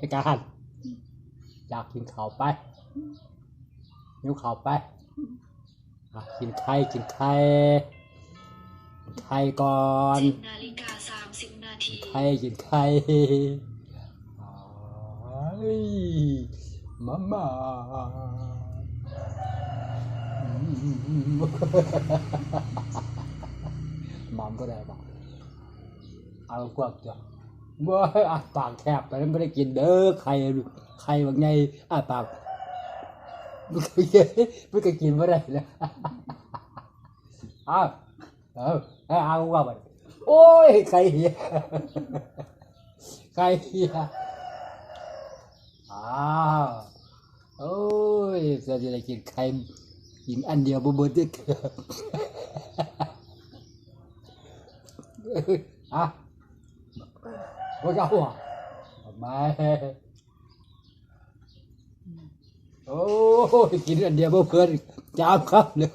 ไอ้การอยากกินข้าวไปนิ้วข้าวไปอะกินไข่กินไข่กินไข่ก่อนเจ็ดนาฬิกาสามสิบนาทีไข่กินไข่ไอ้มาม่ามัมก็ได้ปะเอากวกจ้ะ เมื่อาปากแคบไปแล้วไม่ได้กินเด้อไข่ไข่บางไงอาปากไม่เคยไม่เคยกินไม่ได้เลยเอาเอาเอาเอาว่าไปโอ้ยไข่เหี้ยไก่เหี้ยอ้าวโอ้ยจะได้กินไข่กินอันเดียวบ่เบิดเด้ออะ บ่เจ้าอะมโอ้ยกินอันเดียวบ่เพิ่นจามครับเลย